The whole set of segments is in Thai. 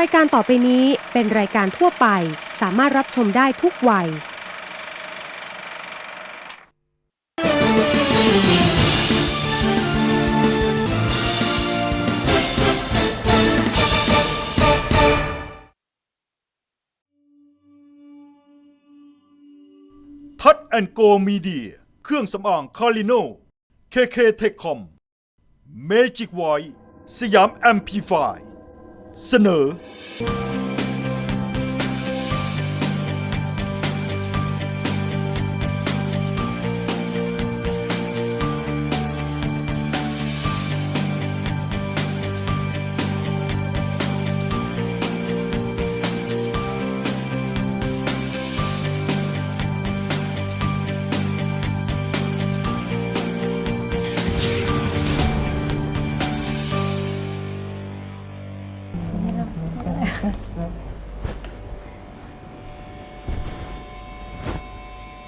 รายการต่อไปนี้เป็นรายการทั่วไป สามารถรับชมได้ทุกวัย ทัดแอนโกมีเดีย เครื่องสำอางคาริโนเคเคเทคคอมเมจิกไวสยามแอมพลิฟาย เสนอ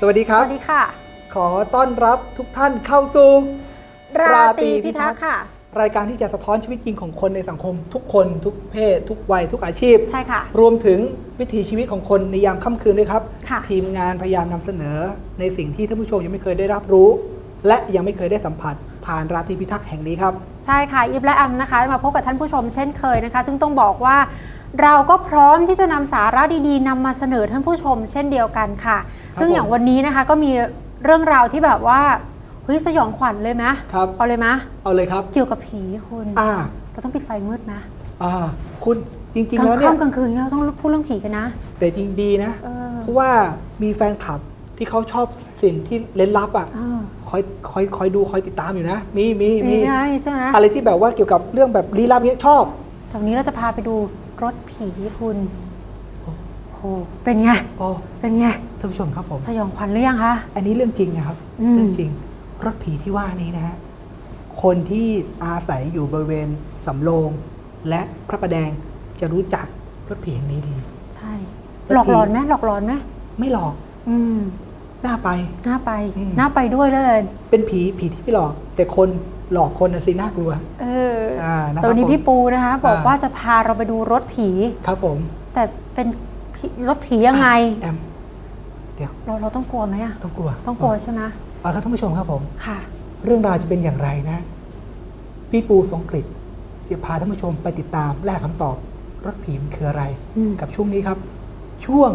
วัสดีคสรับวัสดีค่ะ ขอต้อนรับทุกท่านเข้าสู่ราตรีพิทักษ์ค่ะ รายการที่จะสะท้อนชีวิตจริงของคนในสังคม ทุกคนทุกเพศ ทุกวัยทุกอาชีพ ใช่ค่ะ รวมถึงวิถีชีวิตของคนในยามค่ำคืนด้วยครับ ค่ะ ทีมงานพยายามนำเสนอ ในสิ่งที่ท่านผู้ชมยังไม่เคยได้รับรู้ และยังไม่เคยได้สัมผัส ผ่านราตรีพิทักษ์แห่งนี้ครับ ใช่ค่ะ อิฟและแอมนะคะ มาพบกับท่านผู้ชมเช่นเคยนะคะ ซึ่งต้องบอกว่า เราก็พร้อมที่จะนำสาระดีๆนำมาเสนอท่านผู้ชม เช่นเดียวกันค่ะ ครับซึ่งอย่างผมวันนี้นะคะก็มีเรื่องราวที่แบบว่าเฮ้ยสยองขวัญเลยไหมครับ เอาเลยไหมเอาเลยครับ เกี่ยวกับผีคุณอ่า เราต้องปิดไฟมืดนะอ่า คุณจริง กๆ ลางแล้วเนี่ย ค่ำกลางคืนนี้เราต้องพูดเรื่องผีกันนะ แต่จริงดีนะ เออ เพราะว่ามีแฟนคลับที่เขาชอบสิ่งที่เล้นลับอะ เออคอยคอยคอยดูคอยติดตามอยู่นะมีมีมีใช่ใช่ไหมอะไรที่แบบว่าเกี่ยวกับเรื่องแบบลี้ลับเนี้ยชอบแต่วันนี้เราจะพาไปดู รถผีคุณโอ้โหเป็นไง โอ้เป็นไง ท่านผู้ชมครับผม สยองขวัญหรือยังคะ อันนี้เรื่องจริงนะครับ อืม เรื่องจริง รถผีที่ว่านี้นะฮะ คนที่อาศัยอยู่บริเวณสำโรง และพระประแดงจะรู้จักรถผีแห่งนี้ดี ใช่รถผีหลอกหลอนไหมหลอกหลอนไหมไม่หลอกอืม หน้าไป น่าไป อืม น่าไปด้วยเลย เป็นผีผีที่ไม่หลอก แต่คน หลอกคนน่ะสิน่ากลัวเอออ่านะครับแต่วันนี้ผมพี่ปูนะคะ บอกอ่า ว่าจะพาเราไปดูรถผี ครับผมแต่เป็นผีรถผียังไง แอมเดี๋ยวเราเราต้องกลัวไหมอะต้องกลัวต้องกลัวใช่ไหมเอาครับท่านผู้ชมครับผม ค่ะ เรื่องราวจะเป็นอย่างไรนะ พี่ปูสงกฤษจะพาท่านผู้ชมไปติดตามและหาคำตอบรถผีมันคืออะไร อืม กับช่วงนี้ครับ ช่วง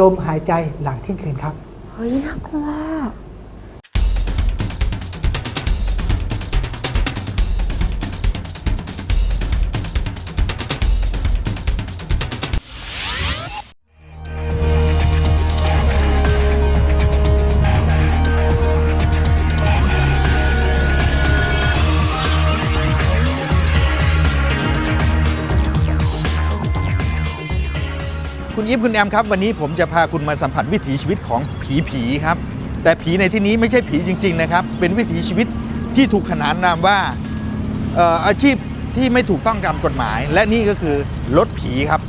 ลมหายใจหลังเที่ยงคืนครับ เฮ้ยน่ากลัว คุณยิปคุณแอมครับ วันนี้ผมจะพาคุณมาสัมผัสวิถีชีวิตของผีผีครับ แต่ผีในที่นี้ไม่ใช่ผีจริง ๆ นะครับ เป็นวิถีชีวิตที่ถูกขนานนามว่าอออาชีพที่ไม่ถูกต้องตามกฎหมาย และนี่ก็คือรถผีครับ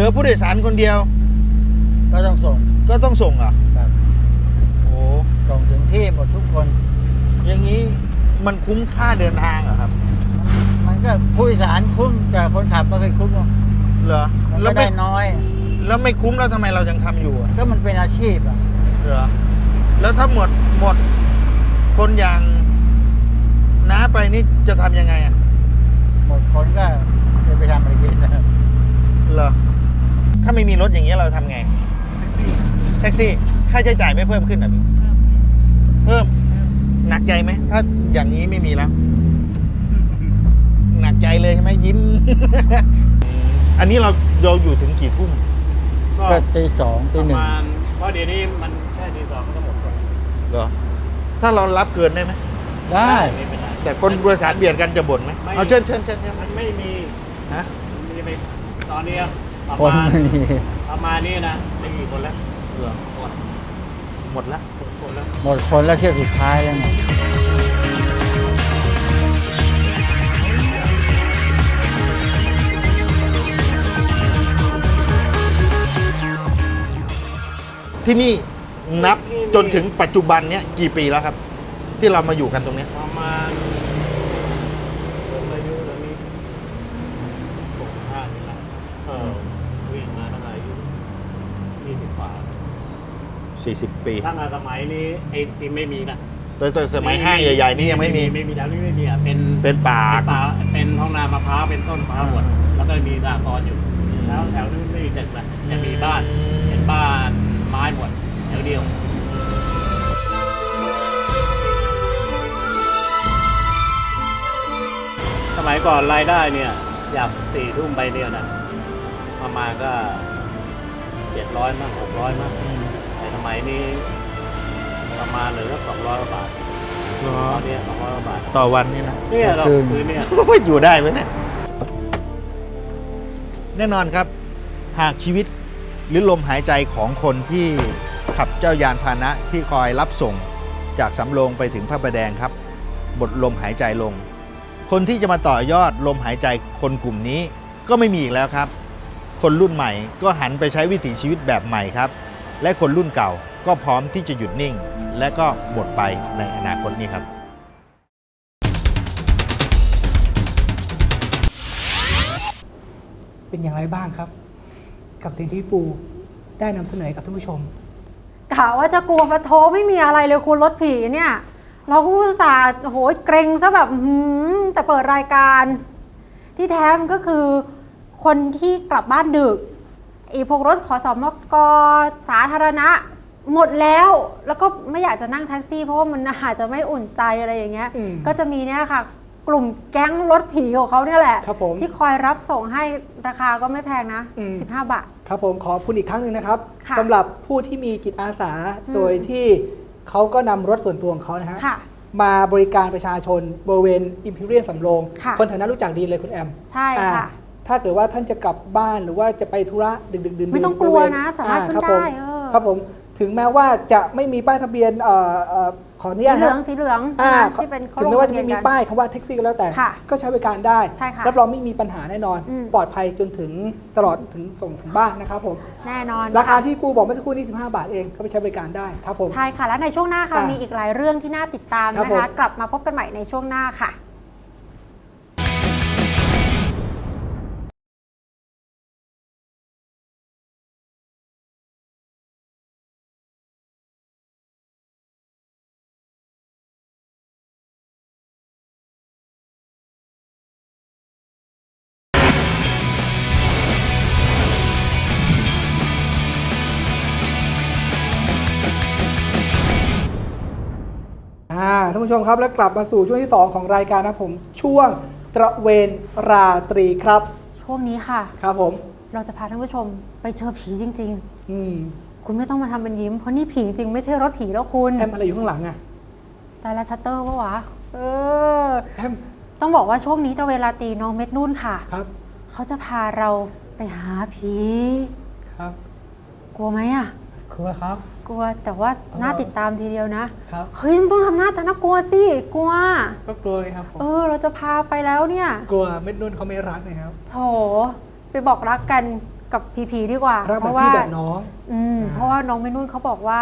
ลือผู้โดยสารคนเดียว ก็ต้องส่งก็ต้องส่งเหรอครับโอ้ส่งถึงที่หมดทุกคน อย่างนี้มันคุ้มค่าเดินทางเหรอครับ มันก็ผู้โดยสารคุ้มแต่คนขับไม่เคยคุ้มหรอกเหรอมันแล้วก็ไม่ได้น้อย แล้วไม่คุ้มแล้วทำไมเรายังทำอยู่อะก็มันเป็นอาชีพอะเหรอแล้วถ้าหมดหมดคนอย่างน้าไปนี่จะทำยังไงอะหมดคนก็จะไปทำอะไรกินนะเหรอถ้าไม่มีรถอย่างเงี้ยเราทำไงแท็กซี่ค่าใช้จ่ายไม่เพิ่มขึ้นเหรอพี่เพิ่มหนักใจไหมถ้าอย่างนี้ไม่มีแล้ว หนักใจเลยใช่ไหมยิ้ม อันนี้เราเราอยู่ถึงกี่ทุ่มก็ตีสองปตีระหนึ่งมาณเพราะเดี๋ยวนี้มันแค่ทีสองก็ต้องหมดก่อนเหรอ ถ้าเรารับเกินได้ไหมได้ไม่เป็นไร แต่คนบริษัทเบียดกันจะบ่นไหมไม่ เอาเชิญเชิญเชิญเชิญมันไม่มีฮะมันจะไปตอนนี้ ประคนมาณไม่มีประมาณนี้นะไม่มีคนแล้วเหรอหมดหมดละหมดดแล้วหมดคนแล้วเที่ยวสุดท้ายแล้วไงที่นี่นับจนถึงปัจจุบันเนี้ยกี่ปีแล้วครับ ที่เรามาอยู่กันตรงเนี้ยประมาณผมอายุตอนนี้หกห้านี่ละเออวิ่งมาตั้งแต่อายุยี่สิบกว่า 40 ปีตั้งแต่สมัยนี้ไอ้ที่ไม่มีนะแต่แต่สมัยห้างใหญ่ๆนี่ยังไม่มี ไม่มีแถวนี้ไม่มีอะเป็นเป็นป่า เป็นป่าเป็นท้องนามะพร้าวเป็นต้นมะพร้าวหมดอ่าแล้วก็มีสากรณ์อยู่อืมแล้วแถวนี้ไม่มีตึกนะจะมีบ้านเป็นบ้านไม้หมดแถวเดียวสมัยก่อนรายได้เนี่ย อยากสี่ทุ่มไปเนี่ยนะประมาณก็เจ็ดร้อยมั่งหกร้อยมั่งแต่ สมัยนี้ประมาณเหลือสองร้อยกว่าบาทตอนนี้สองร้อยกว่าบาทต่อวันนี่นะ เนี่ยเราคืนคือเนี่ยว่าอยู่ได้ไหมเนี่ย แน่นอนครับ หากชีวิตหรือลมหายใจของคนที่ขับเจ้ายานพาหนะที่คอยรับส่งจากสำโรงไปถึงพระประแดงครับ บทลมหายใจลง คนที่จะมาต่อยอดลมหายใจคนกลุ่มนี้ก็ไม่มีอีกแล้วครับ คนรุ่นใหม่ก็หันไปใช้วิถีชีวิตแบบใหม่ครับ และคนรุ่นเก่าก็พร้อมที่จะหยุดนิ่ง และก็หมดไปในอนาคตนี้ครับเป็นอย่างไรบ้างครับ กับสิ่งที่พี่ปูได้นำเสนอกับท่านผู้ชมกะว่าจะกลัวปะโทไม่มีอะไรเลยคุณรถผีเนี่ย เราก็อุตส่าห์โอ้โหเกรงซะแบบอื้อหือแต่เปิดรายการ ที่แท้มันก็คือคนที่กลับบ้านดึก อีพวกรถขอสอมกสาธารณะหมดแล้วแล้วก็ไม่อยากจะนั่งแท็กซี่ เพราะว่ามันอาจจะไม่อุ่นใจอะไรอย่างเงี้ยอืมก็จะมีเนี่ยค่ะ กลุ่มแก๊งรถผีของเขาเนี่ยแหละครับผมที่คอยรับส่งให้ราคาก็ไม่แพงนะอืม15 บาท ครับผมขอบคุณอีกครั้งหนึ่งนะครับค่ะสำหรับผู้ที่มีจิตอาสาอืมโดยที่เขาก็นำรถส่วนตัวของเขานะฮะค่ะมาบริการประชาชนบริเวณอิมพีเรียลสำโรงค่ะคนแถวนั้นรู้จักดีเลยคุณแอม ใช่ค่ะอ่า ถ้าเกิดว่าท่านจะกลับบ้านหรือว่าจะไปธุระดึกดึกๆดื่นๆไม่ต้องกลัวบริเณนะสามารถขึ้นอ่ครับผมได้เออครับผมถึงแม้ว่าจะไม่มีป้ายทะเบียนเอ่อเอ่อขออนุสีญาตเหลืนะองสีเหลืองอ่านะคะที่เป็นเขาถึลงงแม้ว่าทะจะเบียนไม่มีกันป้ายคำว่าแท็กซี่ก็แล้วแต่ค่ะก็ใช้บริการได้ใช่ค่ะรับรองไม่มีปัญหาแน่นอนอืมปลอดภัยจนถึงตลอดถึงส่งถึงบ้านนะครับผมแน่นอน ราคาค่ะที่ปูบอกเมื่อสักครู่นี้15 บาทเองก็ไปใช้บริการได้ครับผมใช่ค่ะ และในช่วงหน้าค่ะอะมีอีกหลายเรื่องที่น่าติดตามครับนะผมคะ กลับมาพบกันใหม่ในช่วงหน้าค่ะ ท่านผู้ชมครับ แล้วกลับมาสู่ช่วงที่ 2 ของรายการนะผม ช่วงตระเวนราตรีครับ ช่วงนี้ค่ะ ครับผม เราจะพาท่านผู้ชมไปเจอผีจริง อืมๆ คุณไม่ต้องมาทำเป็นยิ้ม เพราะนี่ผีจริงไม่ใช่รถผีแล้วคุณแอมอะไรอยู่ข้างหลังอะแต่ละชัตเตอร์ปะวะเออ แอมต้องบอกว่าช่วงนี้ตระเวลาตรีน้องเม็ดนุ่นค่ะ ครับเขาจะพาเราไปหาผี ครับ กลัวไหมอะ ครูครับ กลัวแต่ว่าน่าเออติดตามทีเดียวนะครับ เฮ้ยต้องทำหน้าตาน่ากลัวสิกลัว ก็กลัวไงครับผมเออ เราจะพาไปแล้วเนี่ยกลัวเม็ดนุ่นเขาไม่รักนะครับ โถไปบอกรักกันกับผีผีๆดีกว่า รักเพแบบราะว่าพี่แบบน้อง อืมอ่าเพราะว่าน้องไม่นุ่นเขาบอกว่า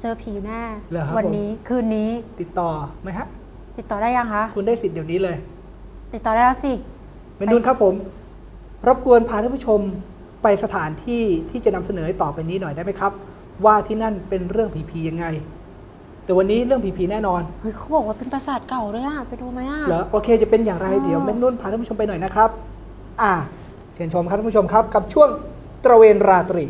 เจอผีแน่เหรอครับ วันผมนี้คืนนี้ติดต่อไหมฮะ ติดต่อได้ยังคะคุณได้สิทธิ์เดี๋ยวนี้เลยติดต่อได้แล้วสิ เม็ดนุ่นครับผม รบกวนพาท่านผู้ชม ไปสถานที่ที่จะนำเสนอต่อไปนี้หน่อยได้ไหมครับ ว่าที่นั่นเป็นเรื่องผีๆยังไง แต่วันนี้เรื่องผีๆแน่นอนเฮ้ยเขาบอกว่าเป็นปราสาทเก่าด้วยอะไปดูไหมอะเหรอโอเคจะเป็นอย่างไรอ๋อเดี๋ยวแม่นุ่นพาท่านผู้ชมไปหน่อยนะครับ อ่าเชิญชมครับท่านผู้ชมครับ กับช่วงตระเวนราตรี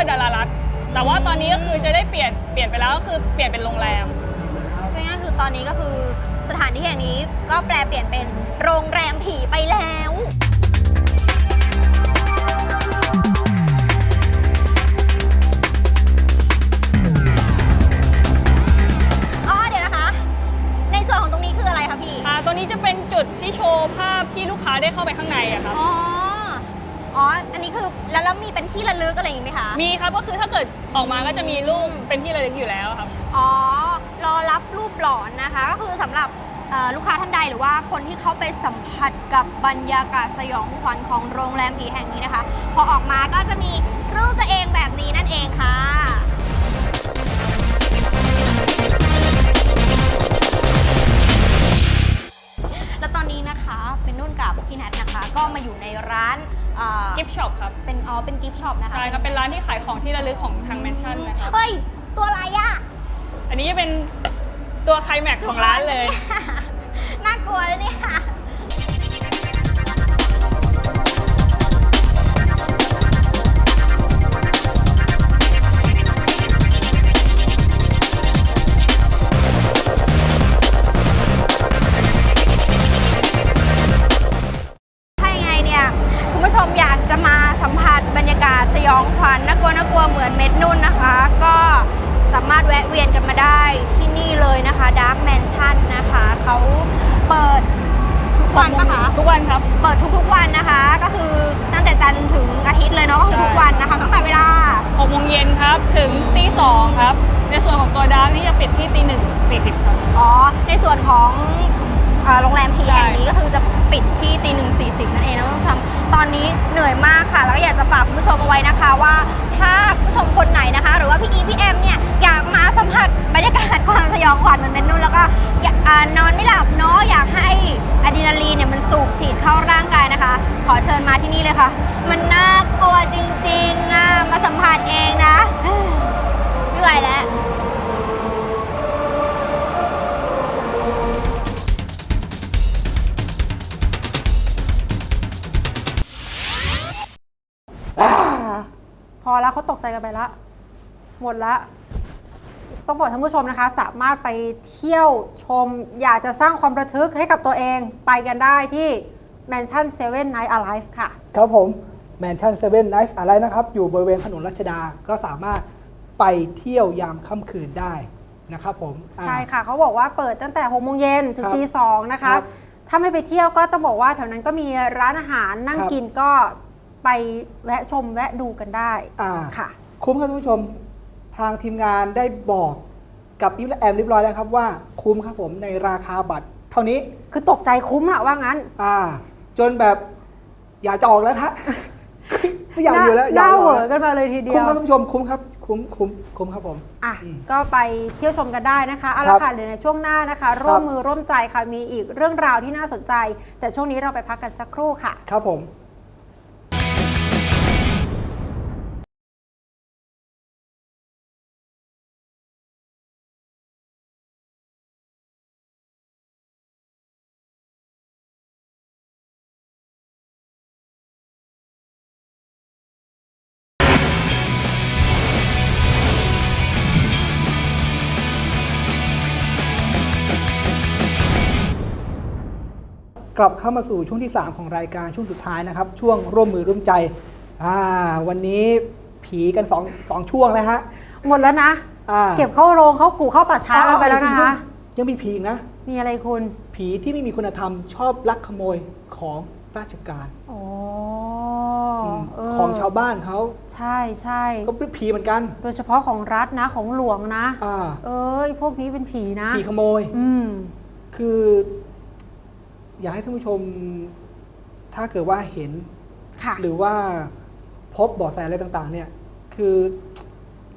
อว่าดารารัตน์แต่ว่าตอนนี้ก็คือจะได้เปลี่ยนเปลี่ยนไปแล้วก็คือเปลี่ยนเป็นโรงแรมง่ายๆคือตอนนี้ก็คือสถานที่แห่งนี้ก็แปลเปลี่ยนเป็นโรงแรมผีไปแล้ว อ๋อเดี๋ยวนะคะ ในส่วนของตรงนี้คืออะไรคะพี่ อ่าตัวนี้จะเป็นจุดที่โชว์ภาพที่ลูกค้าได้เข้าไปข้างในอะครับ อ๋อ อ๋อ อันนี้คือแล้วแล้วมีเป็นที่ระลึกอะไรอย่างงี้ไหมคะ มีครับก็คือถ้าเกิดออกมาก็จะมีรูปเป็นที่ระลึกอยู่แล้วครับ อ๋อ รอรับรูปหลอนนะคะ ก็คือสำหรับเอ่อลูกค้าท่านใดหรือว่าคนที่เขาไปสัมผัสกับบรรยากาศสยองขวัญของโรงแรมผีแห่งนี้นะคะ พอออกมาก็จะมีรูปตัวเองแบบนี้นั่นเองค่ะ ช็อปนะคะใช่ครับเป็นร้านที่ขายของที่ระลึกของทางแมนชั่นนะครับเฮ้ย ตัวอะไรอะอันนี้จะเป็นตัวไคลแม็กซ์ของร้านเลย น่ากลัวเลยเนี่ยาศสยองขวัญน่ากลัวน่ากลัวเหมือนเม็ดนุ่นนะคะ ก็สามารถแวะเวียนกันมาได้ที่นี่เลยนะคะ Dark Mansion นะคะเขาเปิดทุกวันปะคะ ทุกวันครับ เปิดทุกๆวันนะคะ ก็คือตั้งแต่จันทร์ถึงอาทิตย์เลยเนาะก็คือใช่ทุกวันนะคะตั้งแต่เวลา 6โมงเย็นครับ ถึงตีสองครับ ในส่วนของตัวดาร์กนี่จะปิดที่ตีหนึ่งสี่สิบครับ อ๋อ ในส่วนของเอ่อโรงแรมพีใช่แห่งนี้ก็คือจะปิดที่ตีหนึ่งสี่สิบนั่นเองนะคุณผู้ชม ตอนนี้เหนื่อยมากค่ะ แล้วอยากจะฝากคุณผู้ชมเอาไว้นะคะว่าถ้าคุณผู้ชมคนไหนนะคะ หรือว่าพี่อีพี่แอมเนี่ยอยากมาสัมผัสบรรยากาศความสยองขวัญเหมือนเมนนุ่นแล้วก็อยากอ่านอนไม่หลับเนาะอยากให้อะดรีนาลีนเนี่ยมันสูบฉีดเข้าร่างกายนะคะ ขอเชิญมาที่นี่เลยค่ะ มันน่ากลัวจริงๆอะมาสัมผัสเองนะ ไม่ไหวแล้ว เขาตกใจกันไปละ หมดละ ต้องบอกท่านผู้ชมนะคะ สามารถไปเที่ยวชม อยากจะสร้างความระทึกให้กับตัวเองไปกันได้ที่ Mansion 7 Night Alive ค่ะ ครับผมแมนชั่นเซเว่นไนฟ์อะไรนะครับ อยู่บริเวณถนนรัชดาก็สามารถไปเที่ยวยามค่ำคืนได้นะครับผมอ่า ใช่ค่ะ เขาบอกว่าเปิดตั้งแต่6โมงเย็นถึงครับตีสองนะครัคะ บถ้าไม่ไปเที่ยวก็ต้องบอกว่าแถวนั้นก็มีร้านอาหารนั่งครับกินก็ ไปแวะชมแวะดูกันได้อ่า ค่ะ คุ้มครับท่านผู้ชมทางทีมงานได้บอกกับอิฟและแอมเรียบร้อยแล้วครับว่าคุ้มครับผมในราคาบัตร เท่านี้คือตกใจคุ้มละว่างั้นอ่า จนแบบอยากจะออกแล้วฮะ ไม่อยากอยู่แล้วหน้าอเหวกอแล้วกันมาเลยทีเดีคุ้มยวครับท่านผู้ชมคุ้มครับ คุ้มคุ้มคุ้มครับผม อะ อืมก็ไปเที่ยวชมกันได้นะคะเอาครัละบค่ะเดี๋ยวในช่วงหน้านะคะ ร่วมมือร่วมใจค่ะมีอีกเรื่องราวที่น่าสนใจ แต่ช่วงนี้เราไปพักกันสักครู่ค่ะ ครับผม กลับเข้ามาสู่ช่วงที่ 3 ของรายการช่วงสุดท้ายนะครับ ช่วงร่วมมือร่วมใจอ่าวันนี้ผีกัน2องสองช่วงแล้วฮะหมดแล้วนะ อ่าเก็บเข้าโรงเข้ากูเข้าป่าช้ากันไปแล้วนะคะ ยังมีผีอีกนะ มีอะไรคุณ ผีที่ไม่มีคุณธรรมชอบลักขโมยของราชการอ๋อมเของชาวบ้านเขาใช่ใช่ก็เป็นผีเหมือนกันโดยเฉพาะของรัฐนะของหลวงนะ อ่าเอ้ยพวกนี้เป็นผีนะ ผีขโมย อืม คือ อยากให้ท่านผู้ชม ถ้าเกิดว่าเห็น ค่ะ หรือว่าพบเบาะแสอะไรต่างๆ เนี่ย คือ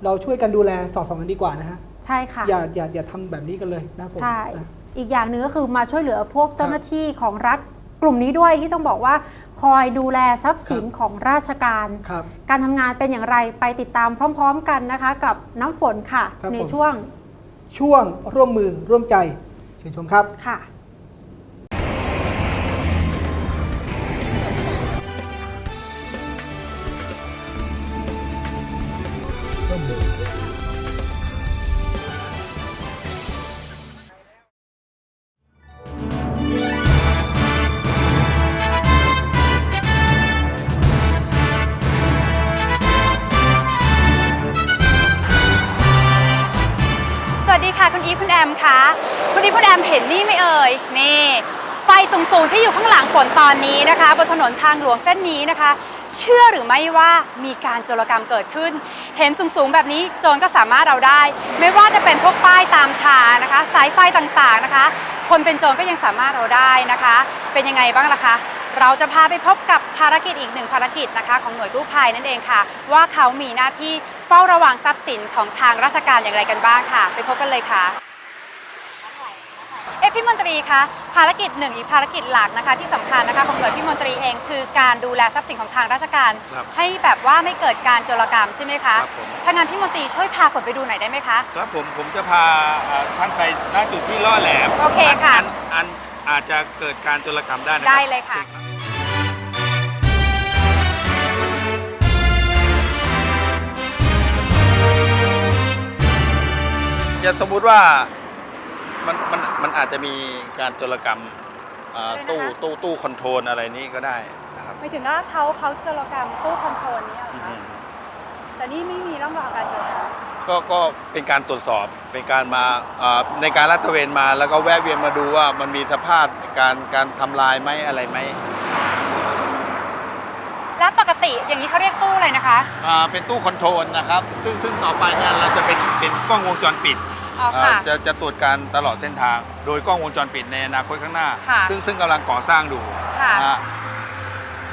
เราช่วยกันดูแลสอดส่องกันดีกว่านะฮะ ใช่ค่ะ อย่าอย่าอย่าทำแบบนี้กันเลยนะผมใช่ นะ อีกอย่างหนึ่งก็คือมาช่วยเหลือพวกเจ้าหน้าที่ของรัฐกลุ่มนี้ด้วยที่ต้องบอกว่าคอยดูแลทรัพย์สินครับของราชการ ครับ การทำงานเป็นอย่างไรไปติดตามพร้อม ๆ กันนะคะ กับน้ำฝนค่ะ ครับในผม ช่วงช่วงร่วมมือร่วมใจเชิญชมครับ ค่ะ สวัสดีค่ะคุณอีฟคุณแอมค่ะคุณอีฟคุณแอมเห็นนี่ไหมเอ่ยนี่ ไฟสูงๆที่อยู่ข้างหลังฝนตอนนี้นะคะ บนถนนทางหลวงเส้นนี้นะคะ เชื่อหรือไม่ว่ามีการโจรกรรมเกิดขึ้น เห็นสูงๆแบบนี้โจรก็สามารถเอาได้ ไม่ว่าจะเป็นพวกป้ายตามทางนะคะ สายไฟต่างๆนะคะ คนเป็นโจรก็ยังสามารถเอาได้นะคะ เป็นยังไงบ้างล่ะคะเราจะพาไปพบกับภารกิจอีกหนึ่งภารกิจนะคะของหน่วยกู้ภัยนั่นเองค่ะ ว่าเขามีหน้าที่เฝ้าระวังทรัพย์สินของทางราชการอย่างไรกันบ้างค่ะ ไปพบกันเลยค่ะ พี่มนตรีคะภารกิจหนึ่งอีกภารกิจหลักนะคะ ที่สำคัญนะคะของหน่วยพี่มนตรีเองคือการดูแลทรัพย์สินของทางราชการ ครับให้แบบว่าไม่เกิดการโจรกรรมใช่ไหมคะครับผมถ้างั้นพี่มนตรีช่วยพาฝนไปดูหน่อยได้ไหมคะ ครับผมผมจะพาเอ่อท่านไปณจุดที่ล่อแหลมโอเคค่ะอันอันอาจจะเกิดการโจรกรรมได้นะครัได้เลยค่ะอย่าสมมุติว่า มันมันมันอาจจะมีการโจรกรรมเอ่ออะไรตู้นะคะตู้ตู้คอนโทรลอะไรนี้ก็ได้นะครับไม่ถึงว่าเขาเขาโจรกรรมตู้คอนโทรลนี้เหรออืคะมแต่นี่ไม่มีร่องรอยการโจรกรรมก็ก็เป็นการตรวจสอบเป็นการมาเอ่อในการลาดตระเวนมาแล้วก็แวะเวียนมาดูว่ามันมีสภาพการการทำลายไหมอะไรไหมและปกติอย่างนี้เขาเรียกตู้อะไรนะคะ อ่าเป็นตู้คอนโทรลนะครับ ซึ่งซึ่งต่อไปเนี่ยเราจะเป็นเป็นกล้องวงจรปิด อ๋อค่ะอ่าจะจะตรวจการตลอดเส้นทาง โดยกล้องวงจรปิดในอนาคตข้างหน้า ค่ะ ซึ่งซึ่งกำลังก่อสร้างดูค่ะ อ่า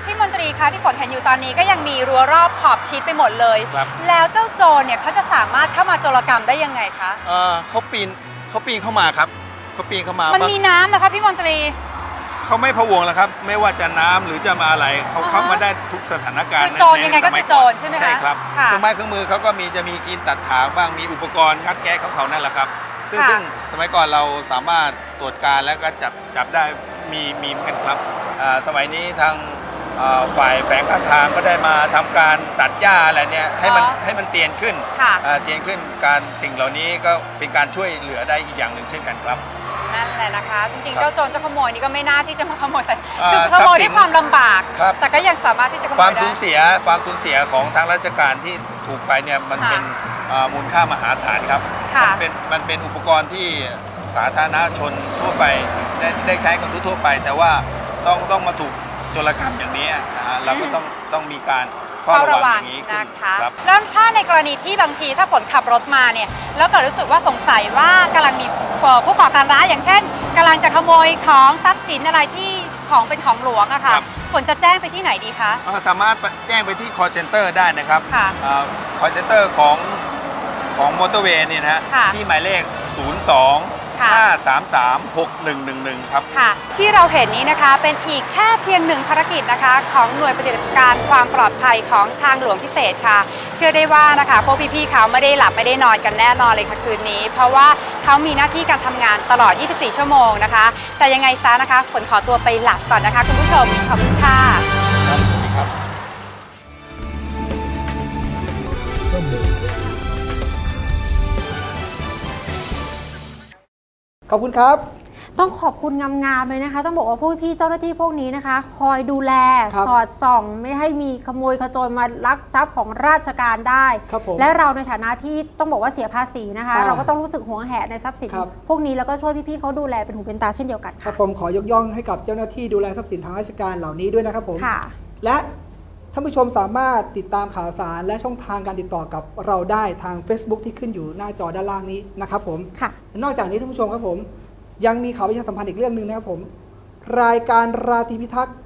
พี่มนตรีคะที่ฝนเห็นอยู่ตอนนี้ก็ยังมีรั้วรอบขอบชิดไปหมดเลย ครับ แล้วเจ้าโจรเนี่ยเขาจะสามารถเข้ามาโจรกรรมได้ยังไงคะ เอ่อเขาปีนเขาปีนเข้ามาครับเขาปีนเข้ามามันบางมีน้ำนะคะพี่มนตรี เขาไม่พะวงแล้วครับ ไม่ว่าจะน้ำหรือจะมาอะไรเขาอ่าฮะเข้ามาได้ทุกสถานการณ์คือโจรยังไงก็สมัคือโจรใช่ไหมคะใช่ครับค่ะเครื่องไม้เครื่องมือเขาก็มีจะมีกินตัดถางบ้างมีอุปกรณ์งัดแก๊สของเขานั่นแหละครับซึ่งค่ะ ซึ่งสมัยก่อนเราสามารถตรวจการแล้วก็จับจับได้มีมีเหมือนกันครับอ่าสมัยนี้ทางอ่าฝ่ายแฝงการทางก็ได้มาทำการตัดหญ้าอะไรเนี่ยให้มันให้มันเตียนขึ้นค่ะ อ่าเตียนขึ้นการสิ่งเหล่านี้ก็เป็นการช่วยเหลือได้อีกอย่างหนึ่งเช่นกันครับ นั่นแหละนะคะ จริงครับๆเจ้าโจรเจ้าขโมยนี่ก็ไม่น่าที่จะมาขโมยใส่อ่าคือขโมยด้วยความลำบาก ครับ แต่ก็ยังสามารถที่จะขโมความยได้ สูญเสียความสูญเสียของทางราชการที่ถูกไปเนี่ยมันค่ะเป็นเอ่อมูลค่ามหาศาลครับค่ะ มันเป็นมันเป็นอุปกรณ์ที่สาธารณชนทั่วไปได้ได้ใช้กันทั่วๆไป แต่ว่าต้องต้องมาถูกโจรกรรมอย่างนี้นะฮะเราก็ต้องต้องมีการเฝ้าเฝ้าระระวัวังงอย่างนี้ขึ้นนะคะครับ แล้วถ้าในกรณีที่บางทีถ้าฝนขับรถมาเนี่ยแล้วเกิดรู้สึกว่าสงสัยว่ากำลังมีเอ่อ ผู้ก่อการร้ายอย่างเช่นกำลังจะขโมยของทรัพย์สินอะไรที่ของเป็นของหลวงอะค่ะครับ ฝนจะแจ้งไปที่ไหนดีคะเอ่อสามารถแจ้งไปที่ call center ได้นะครับค่ะเอ่อ call center ของของมอเตอร์เวย์เนี่ยนะฮะค่ะ ที่หมายเลข 02 ค่ะ 533 6111 ครับ ค่ะ ที่เราเห็นนี้นะคะเป็นอีกแค่เพียงหนึ่งภารกิจนะคะ ของหน่วยปฏิบัติการความปลอดภัยของทางหลวงพิเศษค่ะ เชื่อได้ว่านะคะพวกพี่ๆเขาไม่ได้หลับไม่ได้นอนกันแน่นอนเลยค่ะคืนนี้ เพราะว่าเขามีหน้าที่การทำงานตลอด 24 ชั่วโมงนะคะ แต่ยังไงซะนะคะฝนขอตัวไปหลับก่อนนะคะ คุณผู้ชมขอบคุณค่ะ ขอบคุณครับ ต้องขอบคุณงามๆเลยนะคะ ต้องบอกว่าผู้พี่เจ้าหน้าที่พวกนี้นะคะ คอยดูแลครับสอดส่องไม่ให้มีขโมยขโจรมาลักทรัพย์ของราชการได้ ครับผมและเราในฐานะที่ต้องบอกว่าเสียภาษีนะคะ อ่าเราก็ต้องรู้สึกหวงแหนในทรัพย์สิน ครับ พวกนี้แล้วก็ช่วยพี่ๆเขาดูแลเป็นหูเป็นตาเช่นเดียวกันครัค่ะบผมขอยกย่องให้กับเจ้าหน้าที่ดูแลทรัพย์สินทางราชการเหล่านี้ด้วยนะครับผม ค่ะ และ ท่านผู้ชมสามารถติดตามข่าวสารและช่องทางการติดต่อกับเราได้ทาง Facebook ที่ขึ้นอยู่หน้าจอด้านล่างนี้นะครับผม ค่ะ นอกจากนี้ท่านผู้ชมครับผม ยังมีข่าวประชาสัมพันธ์อีกเรื่องหนึ่งนะครับผม รายการราตรีพิทักษ์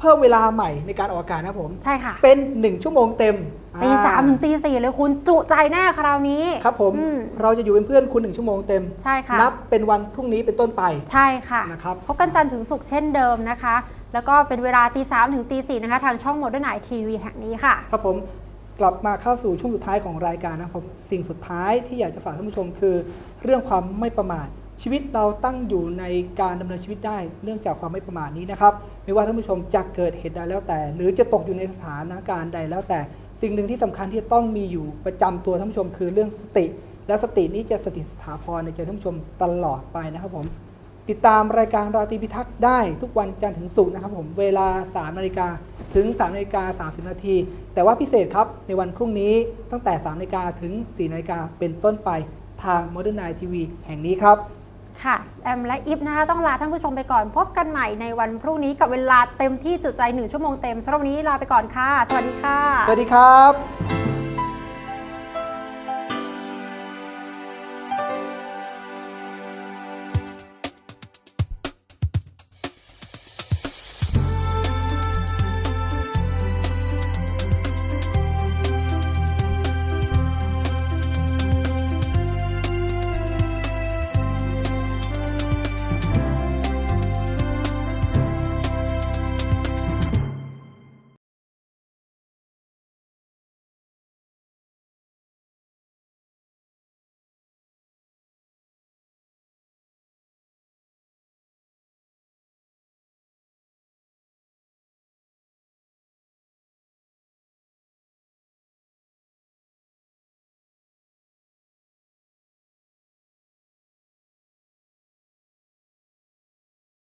เพิ่มเวลาใหม่ในการออกอากาศนะครับผม ใช่ค่ะ เป็น 1 ชั่วโมงเต็มตีอ่สามถึงตีสี่เลยคุณจุใจแน่คราวนี้ ครับผม อืม เราจะอยู่เป็นเพื่อนคุณ1ชั่วโมงเต็ม ใช่ค่ะ นับเป็นวันพรุ่งนี้เป็นต้นไป ใช่ค่ะ นะครับ พบกันจันทร์ถึงศุกร์เช่นเดิมนะคะ แล้วก็เป็นเวลาตีสามถึงตีสี่นะคะ ทางช่องโมเดิร์นไนทีวีแห่งนี้ค่ะ ครับผมกลับมาเข้าสู่ช่วงสุดท้ายของรายการนะครับผมสิ่งสุดท้ายที่อยากจะฝากท่านผู้ชมคือ เรื่องความไม่ประมาทชีวิตเราตั้งอยู่ในการดำเนินชีวิตได้เนื่องจากความไม่ประมาทนี้นะครับ ไม่ว่าท่านผู้ชมจะเกิดเหตุใดแล้วแต่ หรือจะตกอยู่ในสถานการณ์ใดแล้วแต่ สิ่งหนึ่งที่สำคัญที่จะต้องมีอยู่ประจำตัวท่านผู้ชมคือเรื่องสติ และสตินี้จะสถิตสถาพรในใจท่านผู้ชมตลอดไปนะครับผม ติดตามรายการราตรีพิทักษ์ได้ทุกวันจันทร์ถึงศุกร์นะครับผมเวลา 3 นาฬิกาถึง 3 นาฬิกา 30 นาที แต่ว่าพิเศษครับในวันพรุ่งนี้ตั้งแต่ 3 นาฬิกาถึง 4 นาฬิกาเป็นต้นไปทาง Modern Night TV แห่งนี้ครับ ค่ะ แอมและอิฟนะคะ ต้องลาท่านผู้ชมไปก่อน พบกันใหม่ในวันพรุ่งนี้กับเวลาเต็มที่จุใจหนึ่งชั่วโมงเต็มสำหรับวันนี้ลาไปก่อนค่ะ สวัสดีค่ะ สวัสดีครับ